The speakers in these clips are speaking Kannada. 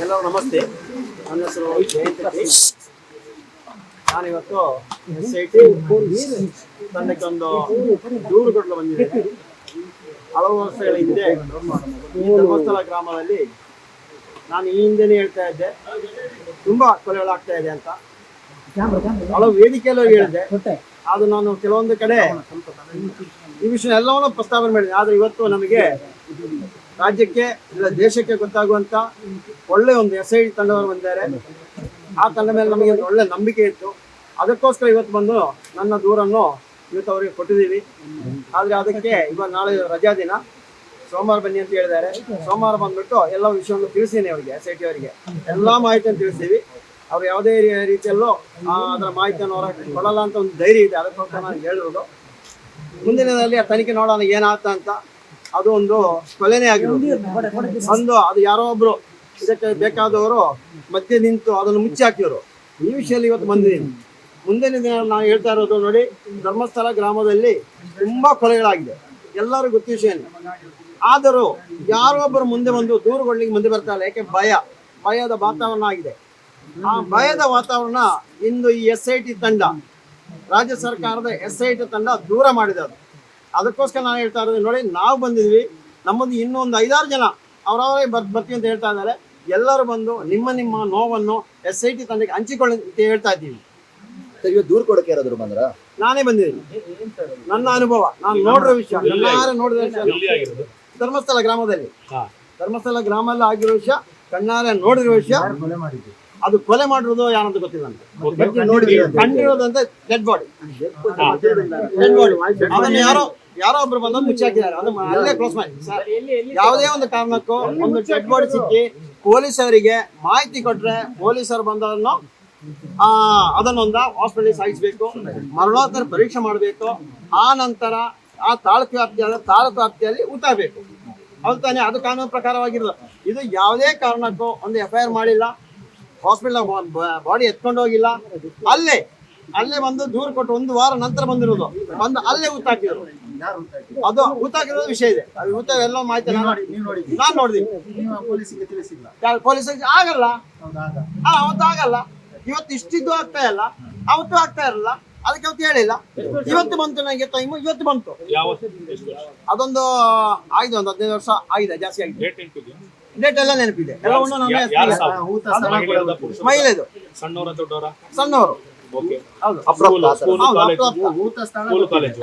ಎಲ್ಲರೂ ನಮಸ್ತೆ. ನನ್ನ ಹೆಸರು ಜಯಂತ ನಾನಿವತ್ತು ಎಸ್ ಐ ಟಿ ತಂಡಕ್ಕೆ ಒಂದು ದೂರು ಕೊಡಲು ಬಂದಿದೆ. ಹಲವು ವರ್ಷಗಳ ಹಿಂದೆ ಈ ಧರ್ಮಸ್ಥಳ ಗ್ರಾಮದಲ್ಲಿ ನಾನು ಈ ಹಿಂದೆನೇ ಹೇಳ್ತಾ ಇದ್ದೆ. ತುಂಬಾ ಕೊಲೆಗಳಾಗ್ತಾ ಇದೆ ಅಂತ. ಹಲವು ವೇದಿಕೆಯಲ್ಲೂ ಹೇಳಿದೆ. ಅದು ನಾನು ಕೆಲವೊಂದು ಕಡೆ ಈ ವಿಷಯ ಎಲ್ಲವನ್ನು ಪ್ರಸ್ತಾವನೆ ಮಾಡಿದೆ. ಆದರೆ ಇವತ್ತು ನಮಗೆ ರಾಜ್ಯಕ್ಕೆ, ಇಲ್ಲ ದೇಶಕ್ಕೆ ಗೊತ್ತಾಗುವಂತ ಒಳ್ಳೆ ಒಂದು ಎಸ್ ಐ ತಂಡವರು ಬಂದಿದ್ದಾರೆ. ಆ ತಂಡ ಮೇಲೆ ನಮಗೆ ಒಂದು ಒಳ್ಳೆ ನಂಬಿಕೆ ಇತ್ತು. ಅದಕ್ಕೋಸ್ಕರ ಇವತ್ತು ಬಂದು ನನ್ನ ದೂರನ್ನು ಇವತ್ತು ಅವರಿಗೆ ಕೊಟ್ಟಿದ್ದೀವಿ. ಆದರೆ ಅದಕ್ಕೆ ಇವಾಗ ನಾಳೆ ರಜಾ ದಿನ. ಸೋಮವಾರ ಬನ್ನಿ ಅಂತ ಹೇಳಿದ್ದಾರೆ. ಸೋಮವಾರ ಬಂದ್ಬಿಟ್ಟು ಎಲ್ಲ ವಿಷಯವನ್ನು ತಿಳಿಸ್ತೀನಿ ಅವರಿಗೆ ಎಸ್ ಐ ಟಿ ಅವರಿಗೆ. ಎಲ್ಲ ಮಾಹಿತಿಯನ್ನು ತಿಳಿಸ್ತೀವಿ ಅವ್ರು ಯಾವುದೇ ರೀತಿಯಲ್ಲೂ ಅದರ ಮಾಹಿತಿಯನ್ನು ಹೊರಗೆ ಕೊಡಲ್ಲ ಅಂತ ಒಂದು ಧೈರ್ಯ ಇದೆ. ಅದಕ್ಕೋಸ್ಕರ ನಾನು ಹೇಳಿರೋದು. ಮುಂದಿನದಲ್ಲಿ ಆ ತನಿಖೆ ನೋಡೋಣ ಏನಾಗ್ತಾ ಅಂತ. ಅದು ಒಂದು ಕೊಲೆನೇ ಆಗಿರೋದು. ಒಂದು ಅದು ಯಾರೋ ಒಬ್ರು ಇದಕ್ಕೆ ಬೇಕಾದವರು ಮಧ್ಯೆ ನಿಂತು ಅದನ್ನು ಮುಚ್ಚಿ ಹಾಕಿದ್ರು. ಈ ವಿಷಯದಲ್ಲಿ ಇವತ್ತು ಬಂದಿದ್ದೀನಿ. ಮುಂದಿನ ದಿನ ನಾನು ಹೇಳ್ತಾ ಇರೋದು ನೋಡಿ, ಧರ್ಮಸ್ಥಳ ಗ್ರಾಮದಲ್ಲಿ ತುಂಬಾ ಕೊಲೆಗಳಾಗಿದೆ. ಎಲ್ಲರೂ ಗೊತ್ತ ವಿಷಯನೇ ಆದರೂ ಯಾರೋ ಒಬ್ಬರು ಮುಂದೆ ಬಂದು ದೂರುಗೊಳ್ಳಿಗೆ ಮುಂದೆ ಬರ್ತಾರೆ. ಯಾಕೆ? ಭಯ. ಭಯದ ವಾತಾವರಣ ಆಗಿದೆ. ಆ ಭಯದ ವಾತಾವರಣ ಇಂದು ಈ ಎಸ್ ಐ ತಂಡ ರಾಜ್ಯ ಸರ್ಕಾರದ ಎಸ್ ಐ ಟಿ ತಂಡ ದೂರ ಮಾಡಿದೆ ಅದು. ಅದಕ್ಕೋಸ್ಕರ ನಾನು ಹೇಳ್ತಾ ಇರೋದು ನೋಡಿ ನಾವು ಬಂದಿದ್ವಿ ನಮ್ಮದು ಇನ್ನೂ ಒಂದು ಐದಾರು ಜನ ಅವರವರೇ ಬರ್ ಬರ್ತೀವಿ ಅಂತ ಹೇಳ್ತಾ ಇದ್ದಾರೆ. ಎಲ್ಲರೂ ಬಂದು ನಿಮ್ಮ ನಿಮ್ಮ ನೋವನ್ನು ಎಸ್ ಐ ಟಿ ತಂಡಕ್ಕೆ ಹಂಚಿಕೊಳ್ಳಿ ಅಂತ ಹೇಳ್ತಾ ಇದ್ದೀವಿ. ಇವತ್ತು ದೂರ ಕೊಡಕ್ಕೆ ಯಾರಾದ್ರು ಬಂದ್ರ? ನಾನೇ ಬಂದಿದ್ದೀನಿ. ನನ್ನ ಅನುಭವ ನಾನು ನೋಡಿರೋ ವಿಷಯ ಕಣ್ಣಾರೆ ನೋಡಿದ ವಿಷಯ. ಧರ್ಮಸ್ಥಳ ಗ್ರಾಮದಲ್ಲಿ. ಹಾ. ಧರ್ಮಸ್ಥಳ ಗ್ರಾಮದಲ್ಲಿ ಆಗಿರೋ ವಿಷಯ ಕಣ್ಣಾರೆ ನೋಡಿರೋ ವಿಷಯ. ಅದು ಕೊಲೆ ಮಾಡಿರೋದು ಯಾರಂತ ಗೊತ್ತಿಲ್ಲ? ಕಂಡಿರೋದಂತ ಡೆಡ್ ಬಾಡಿ ಡೆಡ್ ಬಾಡಿ ಅದನ್ನ ಯಾರೋ ಯಾರೋ ಒಬ್ರು ಬಂದು ಮುಚ್ಚಿ ಹಾಕಿದ್ದಾರೆ. ಅದು ಅಲ್ಲೇ ಕ್ಲೋಸ್ ಮಾಡಿ. ಸರ್ ಯಾವುದೇ ಒಂದು ಕಾರಣಕ್ಕೂ ಒಂದು ಡೆಡ್ ಬಾಡಿ ಸಿಕ್ಕಿ ಪೊಲೀಸರಿಗೆ ಮಾಹಿತಿ ಕೊಟ್ರೆ ಪೊಲೀಸರು ಬಂದದನ್ನು ಆ ಅದನ್ನೊಂದ ಹಾಸ್ಪಿಟಲ್ ಸಾಗಿಸ್ಬೇಕು. ಮರಣೋತ್ತರ ಪರೀಕ್ಷೆ ಮಾಡಬೇಕು. ಆ ನಂತರ ಆ ತಾಲೂಕು ವ್ಯಾಪ್ತಿಯಾದ ತಾಲೂಕು ವ್ಯಾಪ್ತಿಯಲ್ಲಿ ಉತ್ತಾಗಬೇಕು ಹೌದು ತಾನೇ ಅದು ಕಾನೂನು ಪ್ರಕಾರವಾಗಿರೋದು. ಇದು ಯಾವುದೇ ಕಾರಣಕ್ಕೂ ಒಂದು ಎಫ್ ಐ ಆರ್ ಮಾಡಿಲ್ಲ. ಹಾಸ್ಪಿಟಲ್ ಬಾಡಿ ಎತ್ಕೊಂಡು ಹೋಗಿಲ್ಲ. ಅಲ್ಲೇ ಅಲ್ಲೇ ಬಂದು ದೂರ ಕೊಟ್ಟು ಒಂದು ವಾರ ನಂತರ ಬಂದಿರೋದು. ಬಂದು ಅಲ್ಲೇ ಊತಾಕಿದ್ರು ಅದು ಊತಾಕಿರೋದು ವಿಷಯ ಇದೆ. ಅದು ಊತ ಎಲ್ಲ ಮಾಹಿತಿ ನಾನು ನಾನು ನೋಡಿದೀನಿ ಪೊಲೀಸ್ ಆಗಲ್ಲ. ಹಾ ಅವತ್ತು ಆಗಲ್ಲ. ಇವತ್ತು ಇಷ್ಟಿದ್ದು ಆಗ್ತಾ ಇಲ್ಲ. ಅವತ್ತು ಆಗ್ತಾ ಇರಲ್ಲ. ಅದಕ್ಕೆ ಅವತ್ತು ಹೇಳಿಲ್ಲ. ಇವತ್ತು ಬಂತು ನನಗೆ ಟೈಮು ಇವತ್ತು ಬಂತು. ಅದೊಂದು ಆಗಿದೆ ಒಂದು ಹದಿನೈದು ವರ್ಷ ಆಗಿದೆ ಜಾಸ್ತಿ ಆಗಿದೆ. ಡೇಟ್ ಎಲ್ಲ ನೆನಪಿದೆ. ಎಲ್ಲವನ್ನು? ಮಹಿಳೆದು ಸಣ್ಣವರ ದೊಡ್ಡವರ? ಸಣ್ಣವರು.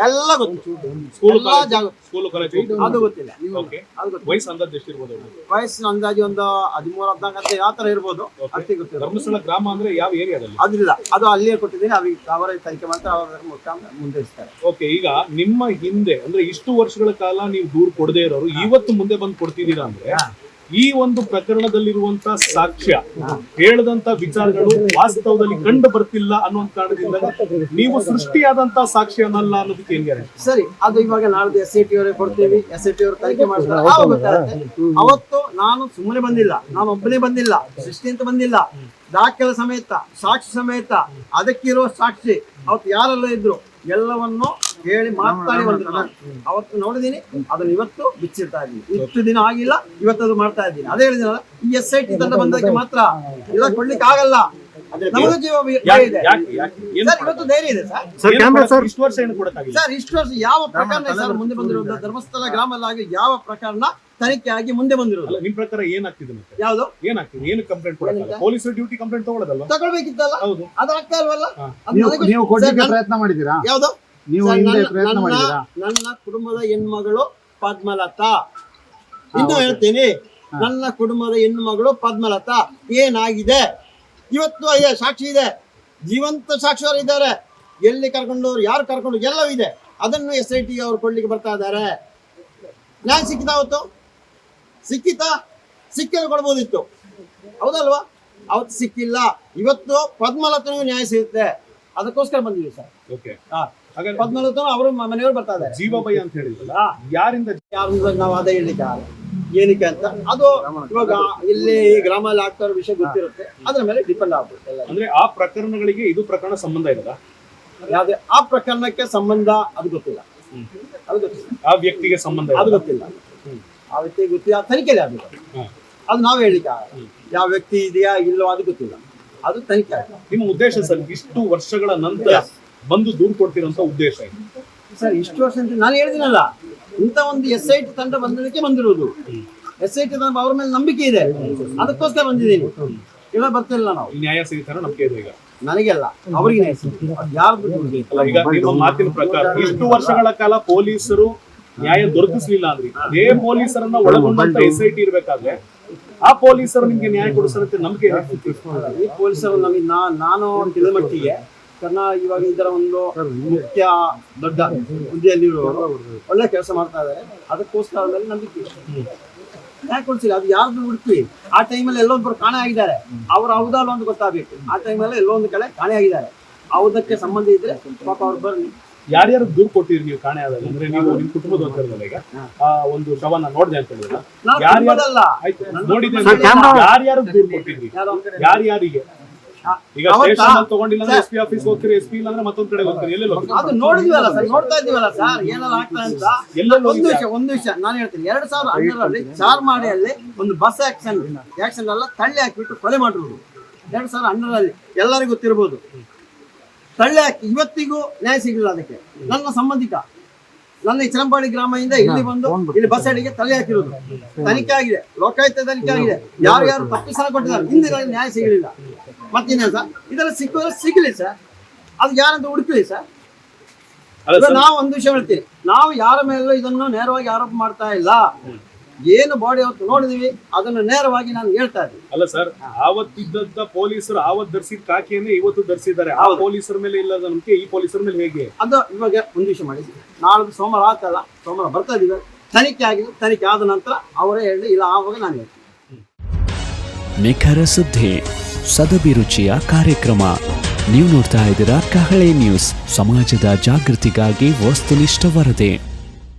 ಎಲ್ಲ ಗೊತ್ತು ಸ್ಕೂಲ್ ಎಲ್ಲಾ ಸ್ಕೂಲ್ ಕಾಲೇಜು? ಅದು ಗೊತ್ತಿಲ್ಲ. ಓಕೆ. ಅದು ಗೊತ್ತಿಲ್ಲ. ವಯಸ್ಸು ಅಂದಾಜು ಒಂದು ಹದಿಮೂರು ಹದಿನಾಲ್ಕು ಯಾವ ತರ ಇರ್ಬೋದು ಅಷ್ಟೇ ಗೊತ್ತಿಲ್ಲ. ಧರ್ಮಸ್ಥಳ ಗ್ರಾಮ ಅಂದ್ರೆ ಯಾವ ಏರಿಯಾದಲ್ಲಿ? ಅದಿಲ್ಲ. ಅದು ಅಲ್ಲಿಯೇ ಕೊಟ್ಟಿದ್ದೀನಿ. ಅವ್ರಿಗೆ ಅವರ ತನಿಖೆ ಮಾಡ್ತಾರೆ ಅವರ ಮುಖಾಂತರ ಮುಂದುವರಿಸ್ತಾರೆ ಓಕೆ ಈಗ ನಿಮ್ಮ ಹಿಂದೆ ಅಂದ್ರೆ ಇಷ್ಟು ವರ್ಷಗಳ ಕಾಲ ನೀವು ದೂರ ಕೊಡದೇ ಇರೋರು ಇವತ್ತು ಮುಂದೆ ಬಂದು ಕೊಡ್ತಿದ್ದೀರಾ ಅಂದ್ರೆ ಈ ಒಂದು ಪ್ರಕರಣದಲ್ಲಿರುವಂತ ಸಾಕ್ಷ್ಯ ಹೇಳದಂತ ವಿಚಾರಗಳು ವಾಸ್ತವದಲ್ಲಿ ಕಂಡು ಬರ್ತಿಲ್ಲ ಅನ್ನುವಂತ ಕಾರಣದಿಂದ ನೀವು ಸೃಷ್ಟಿಯಾದಂತ ಸಾಕ್ಷ್ಯ ಅನ್ನಲ್ಲ ಅನ್ನೋದಕ್ಕೆ ಏನ್ ಗ್ಯಾರಂಟಿ? ಸರಿ ಅದು ಇವಾಗ ನಾಳೆ ಎಸ್ ಐ ಟಿ ಅವರೇ ಕೊಡ್ತೀವಿ ಎಸ್ ಐ ಟಿ ಅವರು ತನಿಖೆ ಮಾಡ್ತಾರೆ. ಅವತ್ತು ನಾನು ಸುಮ್ಮನೆ ಬಂದಿಲ್ಲ ನಾನು ಒಬ್ಬನೇ ಬಂದಿಲ್ಲ ಸೃಷ್ಟಿ ಅಂತ ಬಂದಿಲ್ಲ. ದಾಖಲೆ ಸಮೇತ ಸಾಕ್ಷಿ ಸಮೇತ ಅದಕ್ಕಿರೋ ಸಾಕ್ಷಿ ಅವತ್ತು ಯಾರೆಲ್ಲ ಇದ್ರು? ಎಲ್ಲವನ್ನು ಹೇಳಿ ಮಾತಾಡಿ ಅವತ್ತು ನೋಡಿದೀನಿ ಅದನ್ನ ಇವತ್ತು ಬಿಚ್ಚಿರ್ತಾ ಇದ್ದೀನಿ. ಇಷ್ಟು ದಿನ ಆಗಿಲ್ಲ ಇವತ್ತು ಅದು ಮಾಡ್ತಾ ಇದ್ದೀನಿ. ಅದೇ ಹೇಳಿದಿನಲ್ಲ ಈ ಎಸ್ ಐ ಟಿ ತಂಡ ಬಂದಕ್ಕೆ ಮಾತ್ರ ಇಲ್ಲ ಕೊಡ್ಲಿಕ್ಕೆ ಆಗಲ್ಲ. ನಮಗೂ ಜೀವ ಭಯ ಇದೆ. ಸರ್ ಇವತ್ತು ಧೈರ್ಯ ಇದೆ ಸರ್. ಏನು ಕೊಡಕ್- ಇಷ್ಟು ವರ್ಷ ಏನು ಕೊಡಕ್ಕಾಗಿಲ್ಲ. ಸರ್ ಇಷ್ಟು ವರ್ಷ ಯಾವ ಪ್ರಕರಣ ಸರ್ ಮುಂದೆ ಬಂದಿರುವಂತಹ ಧರ್ಮಸ್ಥಳ ಗ್ರಾಮದಲ್ಲಿ ಯಾವ ಪ್ರಕರಣ ತನಿಖೆ ಆಗಿ ಮುಂದೆ ಬಂದಿರೋದು. ನಿಮ್ ಪ್ರಕಾರ ಏನಾಗ್ತಿದೆ ಮತ್ತೆ? ಯಾವ್ದು? ಏನಾಗ್ತಿದೆ ಏನು ಕಂಪ್ಲೇಂಟ್ ಕೊಡಲ್ಲ ಪೊಲೀಸರು ಡ್ಯೂಟಿ ಕಂಪ್ಲೇಂಟ್ ತಗೊಳ್ಳೋದಲ್ಲ ತಗೊಳ್ಬೇಕಿತ್ತಲ್ಲ? ಹೌದು. ಅದು ಆಗ್ತಾ ಇಲ್ವಲ್ಲ? ನೀವು ಕೊಡ್ಲಿಕ್ಕೆ ಪ್ರಯತ್ನ ಮಾಡಿದ್ದೀರಾ? ಯಾವ್ದು? ನೀವು ಹಿಂದೆ ಪ್ರಯತ್ನ ನನ್ನ- ಮಾಡಿದ್ದೀರಾ? ನನ್ನ ಕುಟುಂಬದ ಹೆಣ್ಮಗಳು ಪದ್ಮಲತಾ. ಇನ್ನು ಹೇಳ್ತೇನೆ. ನನ್ನ ಕುಟುಂಬದ ಹೆಣ್ಮಗಳು ಪದ್ಮಲತಾ. ಏನಾಗಿದೆ? ಇವತ್ತು ಅಯ್ಯ ಸಾಕ್ಷಿ ಇದೆ. ಜೀವಂತ ಸಾಕ್ಷಿಯವರು ಇದ್ದಾರೆ. ಎಲ್ಲಿ ಕರ್ಕೊಂಡವ್ರು ಯಾರು ಕರ್ಕೊಂಡು ಎಲ್ಲವೂ ಇದೆ. ಅದನ್ನು ಎಸ್ ಐ ಟಿ ಅವರು ಕೊಡ್ಲಿಕ್ಕೆ ಬರ್ತಾ ಇದ್ದಾರೆ. ನ್ಯಾಯ ಸಿಕ್ಕಿದ ಅವತ್ತು ಸಿಕ್ಕಿತಾ? ಸಿಕ್ಕಿದ್ರೆ ಕೊಡ್ಬೋದಿತ್ತು. ಹೌದಲ್ವಾ? ಅವತ್ತು ಸಿಕ್ಕಿಲ್ಲ. ಇವತ್ತು ಪದ್ಮಲತನ ನ್ಯಾಯ ಸಿಗುತ್ತೆ. ಅದಕ್ಕೋಸ್ಕರ ಬಂದಿದ್ದೀವಿ ಸರ್. ಓಕೆ. ಹಾಗಾದ್ರೆ ಪದ್ಮಲತನು ಅವರು ಮನೆಯವರು ಬರ್ತಾ ಇದ್ದಾರೆ. ಜೀವಭಯ ಅಂತ ಹೇಳಿದ್ರಲ್ಲ ಯಾರಿಂದ ಯಾರಿಂದ ನಾವು ಅದೇ ಹೇಳಿಕ್ಕೆ. ಏನಕ್ಕೆ ಅಂತ. ಅದು ಇವಾಗ ಇಲ್ಲಿ ಈ ಗ್ರಾಮದಲ್ಲಿ ಆಗ್ತಾ ಇರೋ ವಿಷಯ ಗೊತ್ತಿರುತ್ತೆ. ಅದ್ರ ಮೇಲೆ ಡಿಪೆಂಡ್ ಆಗುತ್ತೆ ಅಂದ್ರೆ ಆ ಪ್ರಕರಣಗಳಿಗೆ ಇದು ಪ್ರಕರಣ ಸಂಬಂಧ ಇರಲ್ಲ ಯಾವುದೇ ಆ ಪ್ರಕರಣಕ್ಕೆ ಸಂಬಂಧ ಅದು ಗೊತ್ತಿಲ್ಲ. ಅದು ಗೊತ್ತಿಲ್ಲ. ಆ ವ್ಯಕ್ತಿಗೆ ಸಂಬಂಧ ಅದು ಗೊತ್ತಿಲ್ಲ. ಆ ವ್ಯಕ್ತಿ ಗೊತ್ತಿಲ್ಲ ತನಿಖೆಯಲ್ಲಿ ಆಗಬೇಕು. ಅದು ನಾವು ಹೇಳಿಕ ಯಾವ ವ್ಯಕ್ತಿ ಇದೆಯಾ ಇಲ್ಲವೋ ಅದು ಗೊತ್ತಿಲ್ಲ. ಅದು ತನಿಖೆ ಆಗಬೇಕು ನಿಮ್ಮ ಉದ್ದೇಶ ಸರ್ ಇಷ್ಟು ವರ್ಷಗಳ ನಂತರ ಬಂದು ದೂರು ಕೊಡ್ತೀರಂತ ಉದ್ದೇಶ ಇದೆ ಸರ್ ಇಷ್ಟು ವರ್ಷ ಅಂತ ನಾನು ಹೇಳಿದಿನಲ್ಲ ಇಂಥ ಒಂದು ಎಸ್ ಐ ಟಿ ತಂಡ ಬಂದಿದ್ದಕ್ಕೆ ಬಂದಿರುವುದು ಎಸ್ ಐ ಟಿ ತಂಡ ಅವ್ರ ಮೇಲೆ ನಂಬಿಕೆ ಇದೆ. ಅದಕ್ಕೋಸ್ಕರ ಬಂದಿದ್ದೀನಿ. ಇಲ್ಲ ಬರ್ತಿಲ್ಲ ನಾವು. ನ್ಯಾಯ ಸಿಗ್ತಾರ ನಂಬಿಕೆ ಇದೆ ಈಗ. ನನಗೆಲ್ಲ ಅವರಿಗೆ ಯಾರು ಈಗ ನಿಮ್ಮ ಮಾತಿನ ಪ್ರಕಾರ ಇಷ್ಟು ವರ್ಷಗಳ ಕಾಲ ಪೊಲೀಸರು ನ್ಯಾಯ ದೊರಕಿಸ್ಲಿಲ್ಲ ಅಂದ್ರೆ ಅದೇ ಪೊಲೀಸರನ್ನ ಒಳಗೊಂಡಂತ ಎಸ್ ಐ ಟಿ ಇರ್ಬೇಕಾದ್ರೆ ಆ ಪೊಲೀಸರು ನಿಮ್ಗೆ ನ್ಯಾಯ ಕೊಡಿಸ್ತಾರಂತೆ ನಂಬಿಕೆ? ಈ ಪೊಲೀಸರು ನಮಗೆ ನಾ ನಾನು ತಿಳಿದ ಮಟ್ಟಿಗೆ ಕರ್ನಾ ಇವಾಗ ಇದರ ಒಂದು ಮುಖ್ಯ ದೊಡ್ಡ ಹುದ್ದೆಯಲ್ಲಿರುವವರು ಒಳ್ಳೆ ಕೆಲಸ ಮಾಡ್ತಾ ಇದ್ದಾರೆ. ಅದಕ್ಕೋಸ್ಕರ ಮೇಲೆ ನಂಬಿಕೆ ನ್ಯಾಯ ಕೊಡಿಸಿಲ್ಲ. ಅದು ಯಾರ್ದು ಹುಡುಕಿ ಆ ಟೈಮಲ್ಲಿ ಎಲ್ಲೊಬ್ಬರು ಕಾಣೆ ಆಗಿದ್ದಾರೆ. ಅವ್ರು ಹೌದಲ್ಲ ಒಂದು ಗೊತ್ತಾಗ್ಬೇಕು. ಆ ಟೈಮಲ್ಲಿ ಎಲ್ಲೊಂದು ಒಂದು ಕಡೆ ಕಾಣೆ ಆಗಿದ್ದಾರೆ. ಹೌದಕ್ಕೆ ಸಂಬಂಧ ಇದ್ರೆ ಪಾಪ ಅವ್ರು ಬರ್ಲಿ. ಯಾರ್ಯಾರು ದೂರು ಕೊಟ್ಟಿರಿ ನೀವು ಕಾಣೆ ಆದಾಗ? ಅಂದ್ರೆ ನೀವು ನಿಮ್ ಕುಟುಂಬದ ಹೊತ್ತಿರಲ್ಲ ಈಗ? ಆ ಒಂದು ಶವನ ನೋಡ್ದೆ ಅಂತ ಹೇಳಿದ್ರ? ನಾನು ಯಾರ್ಯಾರು ಕುಟುಂಬದಲ್ಲ. ಸರ್, ಕ್ಯಾಮ್ರಾ- ಯಾರ್ಯಾರು ದೂರು ಕೊಟ್ಟಿರಿ ಯಾರೋ ಯಾರ್ಯಾರಿಗೆ? ಈಗ ಸ್ಟೇಷನ್ ತಗೊಂಡಿಲ್ಲ ಅಂದ್ರೆ ಸರ್, ಎಸ್ ಪಿ ಆಫೀಸ್ ಹೋಗ್ತೀರಿ? ಎಸ್ ಪಿ ಇಲ್ಲ ಅಂದ್ರೆ ಮತ್ತೊಂದ್ ಕಡೆ ಹೋಗ್ತೀರಿ? ಎಲ್ಲೆಲ್ಲ ಅದು ನೋಡಿದ್ವಲ್ಲ ಸರ್ ನೋಡ್ತಾ ಇದೀವಲ್ಲ ಸರ್ ಏನೆಲ್ಲ ಆಗ್ತಾ ಅಂತ? ಎಲ್ಲೆಲ್ಲಿ ಒಂದು ವಿಷಯ ಒಂದು ವಿಷಯ ನಾನು ಹೇಳ್ತೀನಿ. ಎರಡ್ ಸಾವಿರದ ಹನ್ನೆರಡರಲ್ಲಿ ಚಾರ್ಮಾಡಿಯಲ್ಲಿ ಒಂದು ಬಸ್ ಆಕ್ಷನ್ ಆಕ್ಷನ್ ಎಲ್ಲ ತಳ್ಳಿ ಹಾಕಿಬಿಟ್ಟು ಕೊಲೆ ಮಾಡಿರೋದು ಎರಡ್ ಸಾವಿರದ ಹನ್ನೆರಡರಲ್ಲಿ ಎಲ್ಲರಿಗೂ ಗೊತ್ತಿರ್ಬೋದು. ತಳ್ಳಿ ಹಾಕಿ ಇವತ್ತಿಗೂ ನ್ಯಾಯ ಸಿಗಲಿಲ್ಲ ಅದಕ್ಕೆ. ನನ್ನ ಸಂಬಂಧಿಕ ನನ್ನ ಈ ಚರಂಪಾಡಿ ಗ್ರಾಮದಿಂದ ಇಲ್ಲಿ ಬಂದು ಇಲ್ಲಿ ಬಸ್ ಅಡಿಗೆ ತಲೆ ಹಾಕಿರೋದು. ತನಿಖೆ ಆಗಿದೆ ಲೋಕಾಯುಕ್ತ ತನಿಖೆ ಆಗಿದೆ ಯಾರು ಯಾರು ತಪ್ಪಿಸಲ ಕೊಟ್ಟಿದ್ದಾರೆ ಹಿಂದಿನ ನ್ಯಾಯ ಸಿಗಲಿಲ್ಲ. ಮತ್ತಿನ್ನೇನು ಸರ್? ಇದೆಲ್ಲ ಸಿಕ್ಕಿದ್ರೆ ಸಿಗಲಿ ಸರ್. ಅದು ಯಾರಂತ ಹುಡುಕಲಿ ಸರ್, ನಾವು ಒಂದು ವಿಷಯ ಹೇಳ್ತೀವಿ ನಾವು ಯಾರ ಮೇಲೂ ಇದನ್ನು ನೇರವಾಗಿ ಆರೋಪ ಮಾಡ್ತಾ ಇಲ್ಲ. ಏನು ಬಾಡಿ ಅವತ್ತು ನೋಡಿದೀವಿ ಅದನ್ನು ನೇರವಾಗಿ ನಾನು ಹೇಳ್ತಾ ಇದ್ದೀನಿ. ಅಲ್ಲ ಸರ್ ಆವತ್ತಿದ್ದಂತ ಪೊಲೀಸರು ಆವತ್ ಧರಿಸಿದ ಕಾಕಿಯನ್ನೇ ಇವತ್ತು ಧರಿಸಿದ್ದಾರೆ. ಆ ಪೊಲೀಸರ ಮೇಲೆ ಇಲ್ಲದ ನಂಬಿಕೆ ಈ ಪೊಲೀಸರ ಮೇಲೆ ಹೇಗೆ? ಅದು ಇವಾಗ ಒಂದು ವಿಷಯ ಮಾಡಿ ನಾಳೆ ಸೋಮವಾರ ಆಗ್ತಲ್ಲ ಸೋಮವಾರ ಬರ್ತಾ ಇದೀವಿ ತನಿಖೆ ಆಗಿದೆ ತನಿಖೆ ಆದ ನಂತರ ಅವರೇ ಹೇಳಿ ಇಲ್ಲ ಆವಾಗ ನಾನು ಹೇಳ್ತೀನಿ. ನಿಖರ ಸುದ್ದಿ ಸದಭಿರುಚಿಯ ಕಾರ್ಯಕ್ರಮ. ನೀವು ನೋಡ್ತಾ ಇದ್ದೀರಾ ಕಹಳೆ ನ್ಯೂಸ್ ಸಮಾಜದ ಜಾಗೃತಿಗಾಗಿ ವಸ್ತುನಿಷ್ಠ ವರದಿ.